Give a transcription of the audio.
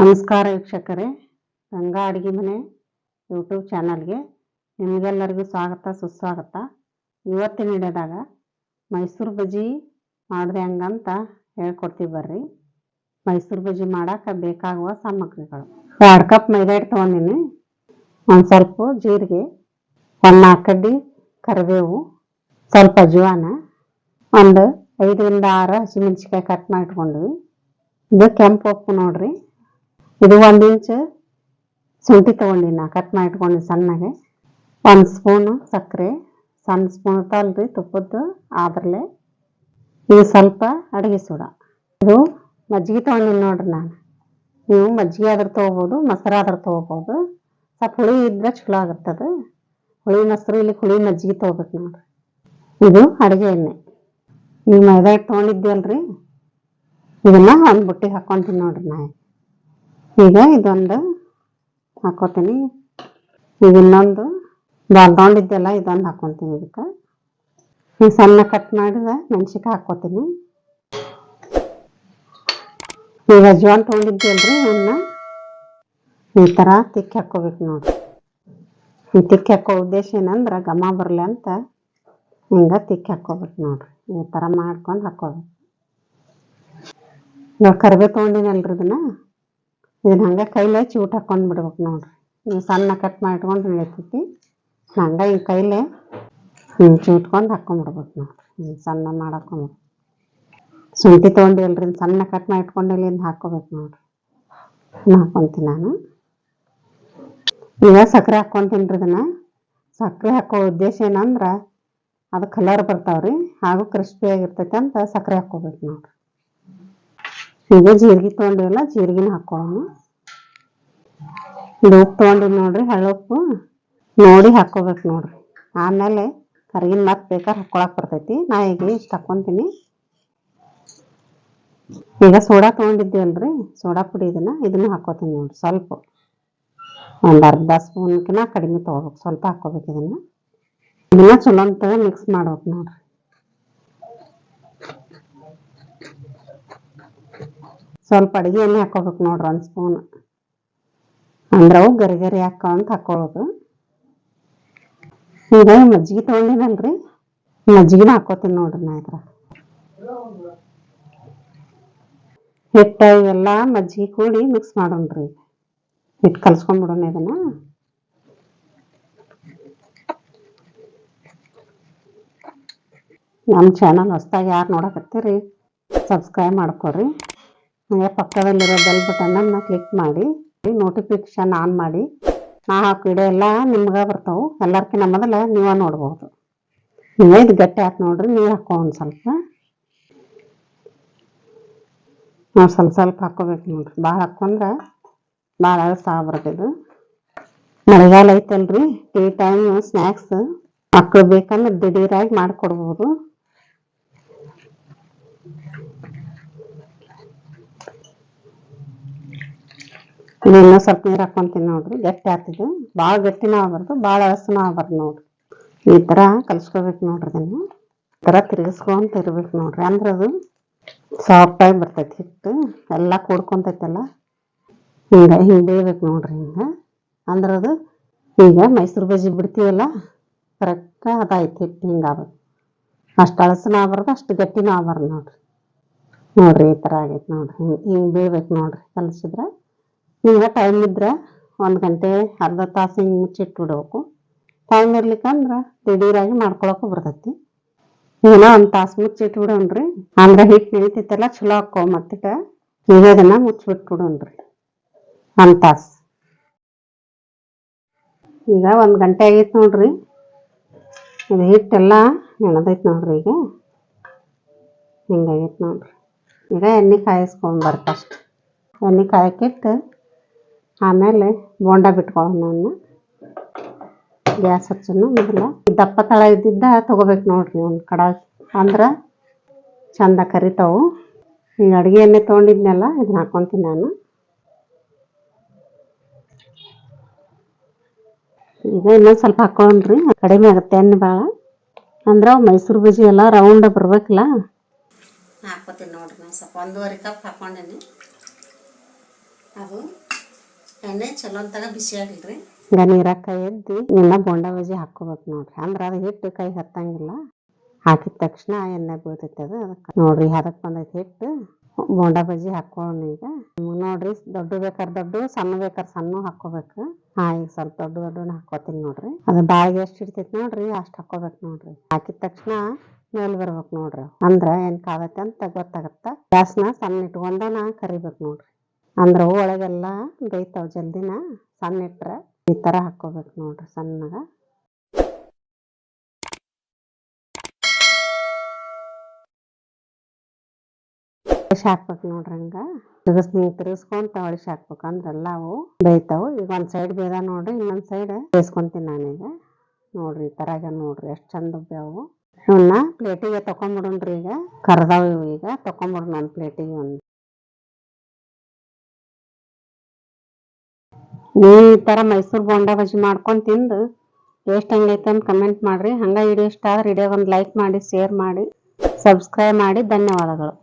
ನಮಸ್ಕಾರ ವೀಕ್ಷಕರೇ. ಗಂಗಾ ಅಡುಗೆ ಮನೆ ಯೂಟ್ಯೂಬ್ ಚಾನಲ್ಗೆ ನಿಮಗೆಲ್ಲರಿಗೂ ಸ್ವಾಗತ, ಸುಸ್ವಾಗತ. ಇವತ್ತಿನ ವಿಡಿಯೋದಾಗ ಮೈಸೂರು ಬಜ್ಜಿ ಮಾಡಿದೆ ಹಂಗಂತ ಹೇಳ್ಕೊಡ್ತೀವಿ ಬರ್ರಿ. ಮೈಸೂರು ಬಜ್ಜಿ ಮಾಡಕ್ಕೆ ಬೇಕಾಗುವ ಸಾಮಗ್ರಿಗಳು. ಎರಡು ಕಪ್ ಮೈದಾ ಹಿಟ್ಟು ತೊಗೊಂಡಿನಿ. ಒಂದು ಸ್ವಲ್ಪ ಜೀರಿಗೆ, ಒಂದು ನಾಲ್ಕು ಕಡ್ಡಿ ಕರಿಬೇವು, ಸ್ವಲ್ಪ ಜುವಾನ, ಒಂದು ಐದರಿಂದ ಆರು ಹಸಿಮೆಣ್ಸಿಕಾಯಿ ಕಟ್ ಮಾಡಿ ಇಟ್ಕೊಂಡ್ವಿ ಇದು ಕೆಂಪು ಉಪ್ಪು ನೋಡ್ರಿ. ಇದು ಒಂದು ಇಂಚ್. ಶುಂಠಿ ತಗೊಂಡಿನಿ ನಾ ಕಟ್ ಮಾಡಿ ಇಟ್ಕೊಂಡು ಸಣ್ಣಗೆ. ಒಂದು ಸ್ಪೂನು ಸಕ್ಕರೆ, ಸಣ್ಣ ಸ್ಪೂನ್ ಇರ್ತಾವಲ್ರಿ ತುಪ್ಪದ್ದು, ಆದ್ರಲೆ ಇದು ಸ್ವಲ್ಪ ಅಡುಗೆ ಸೋಡ. ಇದು ಮಜ್ಜಿಗೆ ತೊಗೊಂಡಿನಿ ನೋಡ್ರಿ ನಾನು. ನೀವು ಮಜ್ಜಿಗೆ ಆದ್ರೆ ತೊಗೋಬೋದು, ಮೊಸರು ಆದ್ರೆ ತೊಗೋಬೋದು. ಸ್ವಲ್ಪ ಹುಳಿ ಇದ್ರೆ ಚಲೋ ಆಗಿರ್ತದೆ ಹುಳಿ ಮೊಸರು ಇಲ್ಲಿ ಹುಳಿ ಮಜ್ಜಿಗೆ ತೊಗೋಬೇಕು ನೋಡ್ರಿ. ಇದು ಅಡುಗೆ ಎಣ್ಣೆ. ಈ ಮೈದಾ ಹಿಟ್ಟು ತೊಗೊಂಡಿದ್ದೀವಲ್ರಿ ಇದನ್ನ ಒಂದು ಬುಟ್ಟಿಗೆ ಹಾಕ್ಕೊಂತೀನಿ ನೋಡ್ರಿ ನಾ ಈಗ ಇದೊಂದು ಹಾಕೋತೀನಿ. ಈಗ ಇನ್ನೊಂದು ಬಾಲ್ ಇದೊಂದು ಹಾಕೊತೀನಿ ಇದಕ್ಕೆ. ಈಗ ಸಣ್ಣ ಕಟ್ ಮಾಡಿದ ಮೆಣಸಿಕಾಯಿ ಹಾಕೋತೀನಿ. ಈಗ ಜೋನ್ ತೊಗೊಂಡಿದ್ದೀವಲ್ರಿ ಇವನ್ನ ಈ ಥರ ತಿಕ್ಕಿ ಹಾಕೋಬೇಕು ನೋಡಿ. ಈ ತಿಕ್ಕಿ ಹಾಕೋ ಉದ್ದೇಶ ಏನಂದ್ರೆ ಘಮ ಬರಲಿ ಅಂತ ಹಿಂಗೆ ತಿಕ್ಕಿ ಹಾಕೋಬೇಕು ನೋಡ್ರಿ. ಈ ಥರ ಮಾಡ್ಕೊಂಡು ಹಾಕೋಬೇಕು. ಇವಾಗ ಕರಿಬೇವು ತೊಗೊಂಡಿನಲ್ರಿ ಇದನ್ನ. ಇದನ್ನ ಹಂಗೆ ಕೈಲೇ ಚೂಟ್ ಹಾಕೊಂಡು ಬಿಡ್ಬೇಕು ನೋಡ್ರಿ. ನೀವು ಸಣ್ಣ ಕಟ್ ಮಾಡಿಟ್ಕೊಂಡು ನಡೀತೈತಿ ಹಂಗೆ ಈ ಕೈಲೇ ಹಿಂಗೆ ಚೂಟ್ಕೊಂಡು ಹಾಕೊಂಡ್ಬಿಡ್ಬೇಕು ನೋಡ್ರಿ. ಹಿಂಗೆ ಸಣ್ಣ ಮಾಡಾಕೊಂಡ್ಬಿಡು ಶುಂಠಿ ತೊಗೊಂಡು ಇಲ್ರಿ, ಸಣ್ಣ ಕಟ್ ಮಾಡಿ ಇಟ್ಕೊಂಡು ಇಲ್ಲಿಂದ ಹಾಕೋಬೇಕು ನೋಡ್ರಿ. ಇದನ್ನ ನಾನು. ಈಗ ಸಕ್ಕರೆ ಹಾಕ್ಕೊಂತೀನಿ ರೀ ಇದನ್ನು. ಸಕ್ಕರೆ ಹಾಕೋ ಉದ್ದೇಶ ಏನಂದ್ರೆ ಅದು ಕಲರ್ ಬರ್ತಾವ್ರಿ. ಹಾಗೂ ಕ್ರಿಸ್ಪಿ ಆಗಿರ್ತೈತೆ ಅಂತ ಸಕ್ಕರೆ ಹಾಕ್ಕೋಬೇಕು ನೋಡ್ರಿ. ಈಗ ಜೀರಿಗೆ ತೊಗೊಂಡಿವಲ್ಲ ಜೀರಿಗೆನ ಹಾಕೋಣ ಇದು ಉಪ್ಪು ತೊಗೊಂಡಿವಿ ನೋಡ್ರಿ ಹಳ್ಳುಪ್ಪು ನೋಡಿ ಹಾಕೋಬೇಕು ನೋಡ್ರಿ. ಆಮೇಲೆ ಕರಿಗಿನ ಮತ್ತೆ ಬೇಕಾದ್ರೆ ಹಾಕ್ಕೊಳಕ್ ಬರ್ತೈತಿ. ನಾ ಈಗ ಇಷ್ಟು ಹಾಕ್ಕೊಂತೀನಿ ಈಗ ಸೋಡಾ ತೊಗೊಂಡಿದ್ದೀವಲ್ರಿ ಸೋಡಾ ಪುಡಿ ಇದನ್ನ ಇದನ್ನ ಹಾಕೋತೀನಿ ನೋಡ್ರಿ ಸ್ವಲ್ಪ. ಒಂದು ಅರ್ಧ ಸ್ಪೂನ್ಕಿನ ಕಡಿಮೆ ತೊಗೋಬೇಕು, ಸ್ವಲ್ಪ ಹಾಕೋಬೇಕು ಇದನ್ನ. ಇದನ್ನ ಚಲೋ ಅಂತ ಮಿಕ್ಸ್ ಮಾಡ್ಬೇಕು ನೋಡ್ರಿ. ಸ್ವಲ್ಪ ಅಡುಗೆ ಎಣ್ಣೆ ಹಾಕೋಬೇಕು ನೋಡ್ರಿ ಒಂದು ಸ್ಪೂನ್ ಅಂದ್ರೆ ಅವು ಗರಿ ಗರಿ ಅಂತ ಹಾಕೊಳ್ಳೋದು ಈಗ ಮಜ್ಜಿಗೆ ತೊಗೊಂಡಿನಲ್ರಿ ಮಜ್ಜಿಗೆನ ಹಾಕೋತೀನಿ ನೋಡ್ರಿ ನಾ ಇದ್ರ ಹಿಟ್ಟ ಇವೆಲ್ಲ ಮಜ್ಜಿಗೆ ಕೂಡಿ ಮಿಕ್ಸ್ ಮಾಡೋಣ್ರಿ. ಹಿಟ್ಟು ಕಲ್ಸ್ಕೊಂಡ್ಬಿಡೋಣ ಇದನ್ನ. ನಮ್ಮ ಚಾನಲ್ ಹೊಸ್ದಾಗ ಯಾರು ನೋಡಕತ್ತೀರಿ ಸಬ್ಸ್ಕ್ರೈಬ್ ಮಾಡ್ಕೊರಿ ಹಾಗೆ ಪಕ್ಕದಲ್ಲಿರೋ ಬೆಲ್ ಬಟನನ್ನು ಕ್ಲಿಕ್ ಮಾಡಿ ನೋಟಿಫಿಕೇಶನ್ ಆನ್ ಮಾಡಿ, ನಾ ಹಾಕೋ ವಿಡಿಯೋ ಎಲ್ಲ ನಿಮ್ಗೆ ಬರ್ತಾವೆ. ಎಲ್ಲರ್ಕಿನ್ನ ಮೊದಲು ನೀವೇ ನೋಡ್ಬೋದು. ನೀವು ಇದು ಗಟ್ಟಿ ಆಯ್ತು ನೋಡ್ರಿ ನೀರು ಹಾಕೋ ಒಂದು ಸ್ವಲ್ಪ. ನಾವು ಸ್ವಲ್ಪ ಸ್ವಲ್ಪ ಹಾಕೋಬೇಕು ನೋಡ್ರಿ. ಭಾಳ ಹಾಕೊಂಡ್ರೆ ಭಾಳ ಸಹ ಇದು. ಮಳೆಗಾಲ ಐತಲ್ರಿ ಟೀ ಟೈಮ್ ಸ್ನ್ಯಾಕ್ಸ್ ಮಕ್ಕಳು ಬೇಕಂದ್ರೆ ದಿಢೀರಾಗಿ ಮಾಡಿಕೊಡ್ಬೋದು. ಇದು ಇನ್ನೂ ಸ್ವಲ್ಪ ನೀರು ಹಾಕ್ಕೊಂತೀನಿ ನೋಡ್ರಿ. ಗಟ್ಟಿ ಆಗ್ತಿದ್ದು ಭಾಳ ಗಟ್ಟಿನೂ ಆಗ್ಬಾರ್ದು, ಭಾಳ ಹಸನೂ ಆಗ್ಬಾರ್ದು ನೋಡ್ರಿ. ಈ ಥರ ಕಲಿಸ್ಕೋಬೇಕು ನೋಡ್ರಿ ಅದನ್ನು. ಈ ಥರ ತಿರುಗಿಸ್ಕೊಂತ ಇರ್ಬೇಕು ನೋಡ್ರಿ. ಅಂದ್ರೆ ಅದು ಸಾಫ್ಟಾಗಿ ಬರ್ತೈತಿ ಹಿಟ್ಟು. ಎಲ್ಲ ಕೂಡ್ಕೊಂತೈತಲ್ಲ. ಹಿಂಗೆ ಹಿಂಗೆ ಬೇಯ್ಬೇಕು ನೋಡ್ರಿ ಹಿಂಗೆ. ಅಂದ್ರೆ ಅದು ಈಗ ಮೈಸೂರು ಬಜ್ಜಿ ಬಿಡ್ತೀವಲ್ಲ ಕರೆಕ್ಟ್ ಅದಾಯ್ತು ಹಿಟ್ಟು ಹಿಂಗೆ ಆಗ್ಬೇಕು. ಅಷ್ಟು ಹಳಸನೂ ಆಗ್ಬಾರ್ದು, ಅಷ್ಟು ಗಟ್ಟಿನೂ ಆಗ್ಬಾರ್ದು ನೋಡ್ರಿ. ನೋಡ್ರಿ ಈ ಥರ ಆಗೈತೆ ನೋಡ್ರಿ. ಹಿಂಗೆ ಹಿಂಗೆ ಬೇಯ್ಬೇಕು ನೋಡ್ರಿ. ಕಲಿಸಿದ್ರೆ ಈಗ ಟೈಮ್ ಇದ್ರೆ ಒಂದು ಗಂಟೆ ಅರ್ಧ ತಾಸು ಹಿಂಗೆ ಮುಚ್ಚಿಟ್ಬಿಡ್ಬೇಕು ಟೈಮ್ ಇರ್ಲಿಕ್ಕಂದ್ರೆ ದಿಢೀರಾಗಿ ಮಾಡ್ಕೊಳಕ್ಕೂ ಬರ್ತೈತಿ. ಏನೋ ಒಂದು ತಾಸು ಮುಚ್ಚಿಟ್ಬಿಡೋಣ್ರಿ ಅಂದ್ರೆ ಹಿಟ್ಟು ನಿಂತಿತ್ತಲ್ಲ ಚಲೋ ಹಾಕೋ ಮತ್ತೆ ಈಗ ಅದನ್ನ ಮುಚ್ಚಿಬಿಟ್ಬಿಡೋಣ್ರಿ ಒಂದು ತಾಸು. ಈಗ ಒಂದು ಗಂಟೆ ಆಗೈತೆ ನೋಡ್ರಿ. ಇದು ಹಿಟ್ಟೆಲ್ಲ ನೆನೆದೈತೆ ನೋಡ್ರಿ ಈಗ. ಹಿಂಗಾಗೈತೆ ನೋಡ್ರಿ. ಈಗ ಎಣ್ಣೆ ಕಾಯಿಸ್ಕೊಂಡು ಎಣ್ಣೆ ಕಾಯಕ್ಕಿಟ್ಟು ಆಮೇಲೆ ಬೋಂಡ ಬಿಟ್ಕೊಳ್ಳೋಣ ಅವನ್ನ. ಗ್ಯಾಸ್ ಹಚ್ಚೋಣ ಮೊದಲ. ದಪ್ಪ ತಳ ಇದ್ದಿದ್ದ ತೊಗೋಬೇಕು ನೋಡ್ರಿ ಒಂದು ಕಡಾಯಿ. ಅಂದ್ರೆ ಚಂದ ಕರಿತಾವು. ಈಗ ಅಡುಗೆ ಎಣ್ಣೆ ತೊಗೊಂಡಿದ್ನೆಲ್ಲ ಇದನ್ನ ಹಾಕೊತೀನಿ ನಾನು. ಈಗ ಇನ್ನೊಂದು ಸ್ವಲ್ಪ ಹಾಕೊಂಡ್ರಿ ಕಡಿಮೆ ಆಗುತ್ತೆ ಎಣ್ಣೆ ಭಾಳ ಅಂದ್ರೆ ಮೈಸೂರು ಬಜ್ಜಿ ಎಲ್ಲ ರೌಂಡ್ ಬರ್ಬೇಕಲ್ಲ. ಹಾಕೋತೀನಿ ನೋಡ್ರಿ. ನಾನು ಸ್ವಲ್ಪ ಒಂದೂವರೆ ಕಪ್ ಹಾಕೊಂಡೇನಿ. ಅದು ಎಣ್ಣೆ ಚಲೋ ಬಿಸಿ ಆಗಿಲ್ರಿ. ಈಗ ನೀರಾಗ ಕೈ ಎದ್ದಿ ನಿನ್ನ ಬೋಂಡ ಬಜ್ಜಿ ಹಾಕೋಬೇಕು ನೋಡ್ರಿ. ಅಂದ್ರೆ ಅದು ಹಿಟ್ಟು ಕೈ ಹತ್ತಂಗಿಲ್ಲ. ಹಾಕಿದ ತಕ್ಷಣ ಎಣ್ಣೆ ಬೀಳ್ತೈತೆ ಅದು ಅದಕ್ಕೆ ನೋಡ್ರಿ ಹದಕ್ಕೆ ಬಂದೈತೆ ಹಿಟ್ಟು. ಬೋಂಡ ಬಜ್ಜಿ ಹಾಕೋಣ ಈಗ. ನೋಡ್ರಿ ದೊಡ್ಡ ಬೇಕಾದ್ರೆ ದೊಡ್ಡ, ಸಣ್ಣ ಬೇಕಾದ್ರೆ ಸಣ್ಣ ಹಾಕೋಬೇಕು ಹಾ, ಈಗ ಸ್ವಲ್ಪ ದೊಡ್ಡ ದೊಡ್ಡ ಹಾಕೋತೀನಿ ನೋಡ್ರಿ. ಅದು ಬಾಳಿಗೆ ಎಷ್ಟು ಇರ್ತೈತಿ ನೋಡ್ರಿ, ಅಷ್ಟು ಹಾಕೋಬೇಕು ನೋಡ್ರಿ. ಹಾಕಿದ ತಕ್ಷಣ ಮೇಲ್ ಬರ್ಬೇಕು ನೋಡ್ರಿ. ಅಂದ್ರ ಏನ್ ಕಾದೈತೆ ಅಂತ ಗೊತ್ತಾಗತ್ತ. ಗ್ಯಾಸ್ನ ಸಣ್ಣ ಇಟ್ಕೊಂಡನ ಕರಿಬೇಕು ನೋಡ್ರಿ. ಅಂದ್ರ ಒಳಗೆಲ್ಲ ಬೇಯ್ತಾವ ಜಲ್ದಿನ, ಸಣ್ಣ ಇಟ್ರ ಈ ತರ ಹಾಕೋಬೇಕು ನೋಡ್ರಿ ಸಣ್ಣಗ. ಒಳಸಿ ಹಾಕ್ಬೇಕು ನೋಡ್ರಿ ಹಂಗ. ತಿರ್ಗಸ್ ಹಿಂಗ್ ತಿರ್ಗಿಸ್ಕೊಂತ ಅಳಿಸಿ ಹಾಕ್ಬೇಕು ಅಂದ್ರೆ ಎಲ್ಲ ಅವು ಬೇಯ್ತಾವು. ಈಗ ಒಂದು ಸೈಡ್ ಬೇದ ನೋಡ್ರಿ, ಇನ್ನೊಂದು ಸೈಡ್ ಬೇಯಿಸ್ಕೊಂತೀನಿ ನಾನೀಗ ನೋಡ್ರಿ ಈ ತರ ಆಗ್ಯಾವ ನೋಡ್ರಿ, ಎಷ್ಟು ಚಂದ ಅವು ಇವನ್ನ ಪ್ಲೇಟಿಗೆ ರೀ ಈಗ. ಕರ್ದಾವ ಇವು ಈಗ ತಕೊಂಡ್ಬಿಡೋಣ ನಾನು ಪ್ಲೇಟಿಗೆ ಒಂದ್. ನೀವು ಈ ತರ ಮೈಸೂರು ಬೋಂಡಾ ಬಜ್ಜಿ ಮಾಡ್ಕೊಂಡ್ ತಿಂದು ಟೇಸ್ಟ್ ಹೆಂಗೈತೆ ಅಂತ ಕಮೆಂಟ್ ಮಾಡ್ರಿ. ಹಂಗ ವಿಡಿಯೋ ಇಷ್ಟ ಆದ್ರೆ ವಿಡಿಯೋ ಒಂದು ಲೈಕ್ ಮಾಡಿ ಶೇರ್ ಮಾಡಿ ಸಬ್ಸ್ಕ್ರೈಬ್ ಮಾಡಿ. ಧನ್ಯವಾದಗಳು.